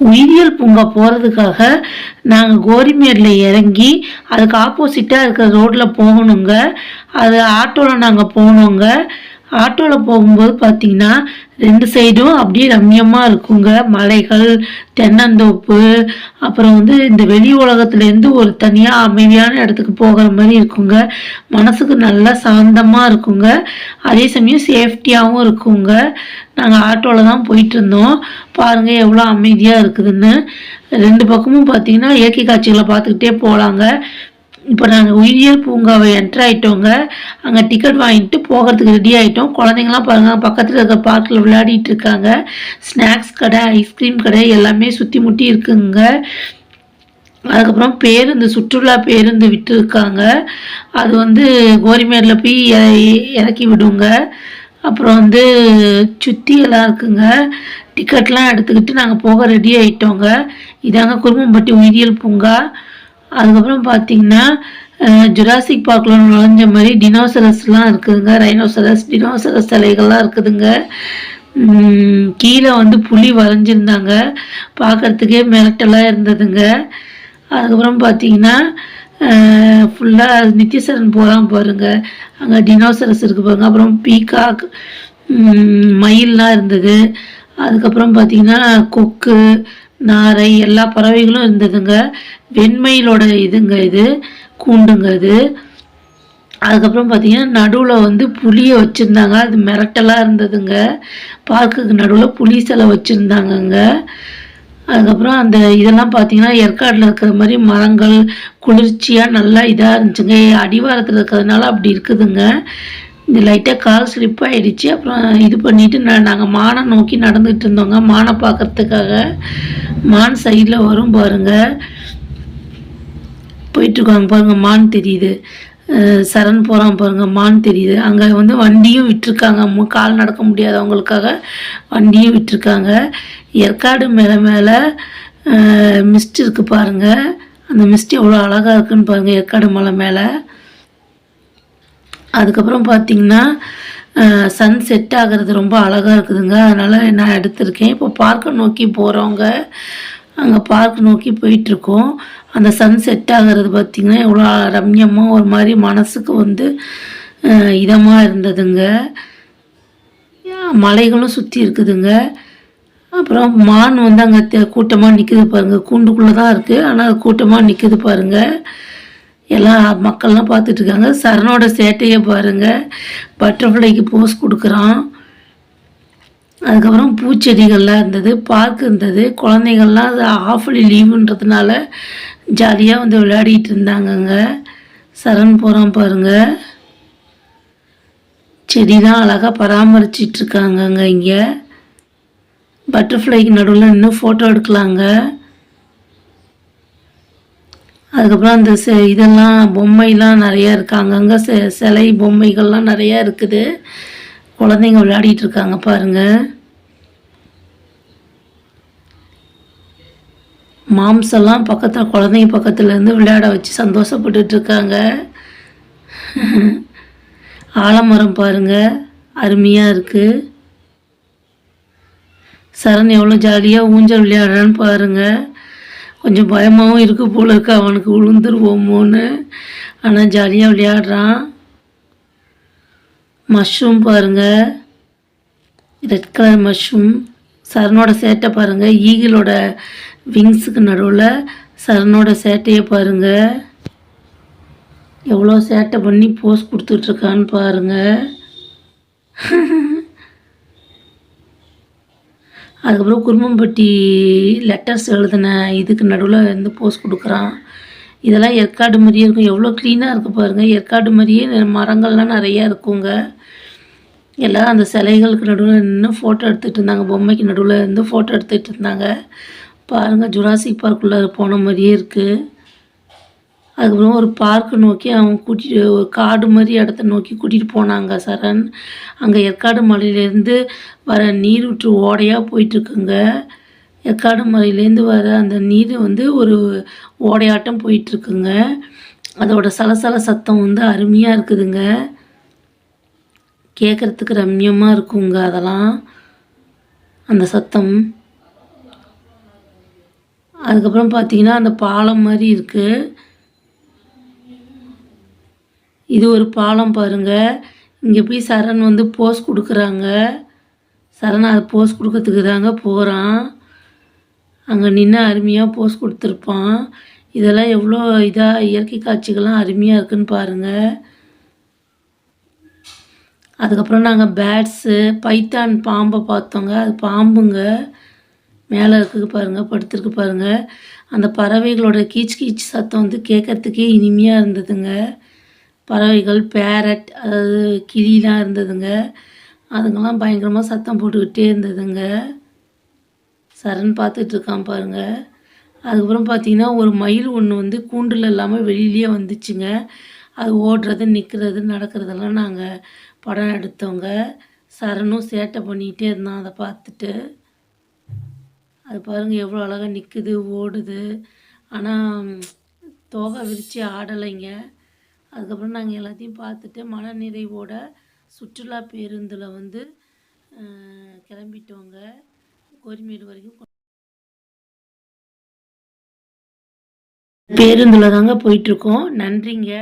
உயிரியல் பூங்கா போகிறதுக்காக நாங்கள் கோரிமேரில் இறங்கி அதுக்கு ஆப்போசிட்டாக இருக்கிற ரோட்டில் போகணுங்க. அது ஆட்டோவில் நாங்கள் போனோங்க. ஆட்டோவில் போகும்போது பார்த்தீங்கன்னா ரெண்டு சைடும் அப்படியே ரம்யமாக இருக்குங்க. மலைகள் தென்னந்தோப்பு அப்புறம் வந்து இந்த வெளி உலகத்துலேருந்து ஒரு தனியாக அமைதியான இடத்துக்கு போகிற மாதிரி இருக்குங்க. மனசுக்கு நல்லா சாந்தமாக இருக்குங்க. அதே சமயம் சேஃப்டியாகவும் இருக்குங்க. நாங்கள் ஆட்டோவில் தான் போயிட்டுருந்தோம். பாருங்கள் எவ்வளோ அமைதியாக இருக்குதுன்னு. ரெண்டு பக்கமும் பார்த்தீங்கன்னா இயற்கை காட்சிகளை பார்த்துக்கிட்டே போகலாங்க இப்போ நாங்கள் உயிரியல் பூங்காவை என்ட்ரு ஆகிட்டோங்க அங்கே டிக்கெட் வாங்கிட்டு போகிறதுக்கு ரெடி ஆகிட்டோம் குழந்தைங்களாம் பாருங்கள் பக்கத்தில் இருக்க பார்க்கில் விளையாடிட்டு இருக்காங்க. ஸ்நாக்ஸ் கடை ஐஸ்கிரீம் கடை எல்லாமே சுற்றி முட்டி இருக்குங்க. அதுக்கப்புறம் பேருந்து சுற்றுலா பேருந்து விட்டுருக்காங்க. அது வந்து கோரிமேடில் போய் இறக்கி விடுங்க. அப்புறம் வந்து சுற்றி எல்லாம் இருக்குங்க டிக்கெட்லாம் எடுத்துக்கிட்டு நாங்கள் போக ரெடி ஆகிட்டோங்க இதாங்க குருமம்பட்டி உயிரியல் பூங்கா. அதுக்கப்புறம் பார்த்தீங்கன்னா ஜுராசிக் பார்க்கில் நுழைஞ்ச மாதிரி டினோசரஸ்லாம் இருக்குதுங்க. ரைனோசரஸ் டினோசரஸ் சிலைகள்லாம் இருக்குதுங்க. கீழே வந்து புலி வரைஞ்சிருந்தாங்க. பார்க்கறதுக்கே மிரட்டலாக இருந்ததுங்க. அதுக்கப்புறம் பார்த்தீங்கன்னா ஃபுல்லாக நித்யசரன் போகலாம் பாருங்க. அங்கே டினோசரஸ் இருக்குது பாருங்க. அப்புறம் பீகாக் மயிலெலாம் மயில்லாம் இருந்தது. அதுக்கப்புறம் பார்த்திங்கன்னா கொக்கு நாரை எல்லா பறவைகளும் இருந்ததுங்க. வெண்மயிலோட இதுங்க இது கூண்டுங்க இது. அதுக்கப்புறம் பார்த்தீங்கன்னா நடுவில் வந்து புளியை வச்சுருந்தாங்க. அது மிரட்டலாக இருந்ததுங்க. பார்க்குக்கு நடுவில் புளி சிலை வச்சுருந்தாங்கங்க. அதுக்கப்புறம் அந்த இதெல்லாம் பார்த்தீங்கன்னா ஏற்காடில் இருக்கிற மாதிரி மரங்கள் குளிர்ச்சியாக நல்லா இதாக இருந்துச்சுங்க. அடிவாரத்தில் இருக்கிறதுனால அப்படி இருக்குதுங்க. இந்த லைட்டாக கால் ஸ்லிப் ஆகிடுச்சு அப்புறம் இது பண்ணிவிட்டு நான் நாங்கள் மானை நோக்கி நடந்துகிட்டு இருந்தோங்க. மானை பார்க்கறதுக்காக. மான் சைடில் வரும் பாருங்க. போயிட்டுருக்காங்க பாருங்கள் மான் தெரியுது. சரண் போகிறான் பாருங்க. மான் தெரியுது. அங்கே வந்து வண்டியும் விட்டுருக்காங்க. மு- கால் நடக்க முடியாதவங்களுக்காக வண்டியும் விட்டுருக்காங்க. ஏற்காடு மேலே மேலே மிஸ்ட் இருக்குது பாருங்க. அந்த மிஸ்ட் எவ்வளோ அழகாக இருக்குன்னு பாருங்கள் ஏற்காடு மலை மேலே. அதுக்கப்புறம் பார்த்தீங்கன்னா சன் செட் ஆகிறது ரொம்ப அழகாக இருக்குதுங்க. அதனால் நான் எடுத்திருக்கேன். இப்போ பார்க்கை நோக்கி போகிறவங்க அங்கே பார்க் நோக்கி போயிட்டுருக்கோம். அந்த சன் செட் ஆகிறது பார்த்திங்கன்னா எவ்வளோ ரம்யமாக ஒரு மாதிரி மனசுக்கு வந்து இதமாக இருந்ததுங்க. மலைகளும் சுற்றி இருக்குதுங்க. அப்புறம் மான் வந்து அங்கே கூட்டமாக நிற்குது பாருங்கள் கூண்டுக்குள்ளே தான் இருக்குது ஆனால் கூட்டமாக நிற்குது பாருங்கள் எல்லாம் மக்கள்லாம் பார்த்துட்ருக்காங்க. சரணோட சேட்டையை பாருங்க. பட்டர்ஃப்ளைக்கு போஸ் கொடுக்குறான். அதுக்கப்புறம் பூச்செடிகள்லாம் இருந்தது பார்க் இருந்தது. குழந்தைகள்லாம் அது ஆஃப்லி லீவுன்றதுனால ஜாலியாக வந்து விளையாடிட்டு இருந்தாங்கங்க. சரண் போகிறான் பாருங்க. செடிலாம் அழகாக பராமரிச்சிட்ருக்காங்கங்க இங்கே. பட்டர்ஃப்ளைக்கு நடுவில் இன்னும் ஃபோட்டோ எடுக்கலாங்க. அதுக்கப்புறம் அந்த செ இதெல்லாம் பொம்மைலாம் நிறையா இருக்குது அங்கங்கே செ சிலை பொம்மைகள்லாம் நிறையா இருக்குது. குழந்தைங்க விளையாடிட்டு இருக்காங்க பாருங்க. மாம்சம்லாம் பக்கத்தில் குழந்தைங்க பக்கத்துலேருந்து விளையாட வச்சு சந்தோஷப்பட்டுட்டு இருக்காங்க. ஆலமரம் பாருங்க. அருமையாக இருக்குது சரண் எவ்வளோ ஜாலியாக ஊஞ்சல் விளையாடுறான்னு பாருங்கள் கொஞ்சம் பயமாகவும் இருக்குது போல இருக்கு அவனுக்கு விழுந்துருவோமோன்னு ஆனால் ஜாலியாக விளையாடுறான். மஷ்ரூம் பாருங்கள் ரெட் கலர் மஷ்ரூம் சரணோட சேட்டை பாருங்கள் ஈகிளோட விங்ஸுக்கு நடுவில் சரணோட சேட்டையை பாருங்கள் எவ்வளோ சேட்டை பண்ணி போஸ் கொடுத்துட்ருக்கான்னு பாருங்கள் அதுக்கப்புறம் குருமம்பட்டி லெட்டர்ஸ் எழுதின இதுக்கு நடுவில் வந்து போஸ் கொடுக்குறான். இதெல்லாம் ஏற்காடு மாதிரியே இருக்கும். எவ்வளோ க்ளீனாக இருக்குது பாருங்கள் ஏற்காடு மாதிரியே மரங்கள்லாம் நிறையா இருக்குங்க. எல்லாம் அந்த சிலைகளுக்கு நடுவில் நின்று ஃபோட்டோ எடுத்துகிட்டு இருந்தாங்க. பொம்மைக்கு நடுவில் இருந்து ஃபோட்டோ எடுத்துகிட்டு இருந்தாங்க. பாருங்கள் ஜுராசிக் பார்க்குள்ளே போன மாதிரியே இருக்குது அதுக்கப்புறம் ஒரு பார்க்கு நோக்கி அவங்க கூட்டிகிட்டு ஒரு காடு மாதிரி இடத்த நோக்கி கூட்டிகிட்டு போனாங்க சரண். அங்கே ஏற்காடு மலையிலேருந்து வர நீர் விட்டு ஓடையாக போயிட்டுருக்குங்க. ஏற்காடு மலையிலேருந்து வர அந்த நீர் வந்து ஒரு ஓடையாட்டம் போயிட்டுருக்குங்க. அதோட சலசல சத்தம் வந்து அருமையாக இருக்குதுங்க. கேட்குறதுக்கு ரம்யமாக இருக்குங்க அதெல்லாம். அந்த சத்தம். அதுக்கப்புறம் பார்த்திங்கன்னா அந்த பாலம் மாதிரி இருக்குது இது ஒரு பாலம் பாருங்க. இங்கே போய் சரண் வந்து போஸ் கொடுக்குறாங்க. சரண் அது போஸ் கொடுக்கறதுக்கு தாங்க போகிறான் அங்கே நின்று அருமையாக போஸ் கொடுத்துருப்பான். இதெல்லாம் எவ்வளோ இதாக இயற்கை காட்சிகள்லாம் அருமையாக இருக்குன்னு பாருங்கள் அதுக்கப்புறம் நாங்கள் பேட்ஸு பைத்தான் பாம்பை பார்த்தோங்க. அது பாம்புங்க. மேலே இருக்குது பாருங்கள் படுத்துருக்கு பாருங்கள் அந்த பறவைகளோட கீச் கீச் சத்தம் வந்து கேட்கறதுக்கே இனிமையாக இருந்ததுங்க. பறவைகள் பேரட் அதாவது கிளிலாம் இருந்ததுங்க. அதுங்கெல்லாம் பயங்கரமாக சத்தம் போட்டுக்கிட்டே இருந்ததுங்க. சரண் பார்த்துட்டு இருக்கான் பாருங்க. அதுக்கப்புறம் பார்த்தீங்கன்னா ஒரு மயில் ஒன்று வந்து கூண்டில் இல்லாமல் வெளியிலேயே வந்துச்சுங்க. அது ஓடுறது நிற்கிறது நடக்கிறதெல்லாம் நாங்கள் படம் எடுத்தோங்க. சரணும் சேட்டை பண்ணிக்கிட்டே இருந்தான் அதை பார்த்துட்டு. அது பாருங்கள் எவ்வளோ அழகாக நிற்குது ஓடுது. ஆனால் தோகை விரித்து ஆடலைங்க. அதுக்கப்புறம் நாங்கள் எல்லாத்தையும் பார்த்துட்டு மன நிறைவோட சுற்றுலா பேருந்தில் வந்து கிளம்பிட்டோங்க. கோரிமேடு வரைக்கும் பேருந்தில் தாங்க போயிட்டுருக்கோம். நன்றிங்க.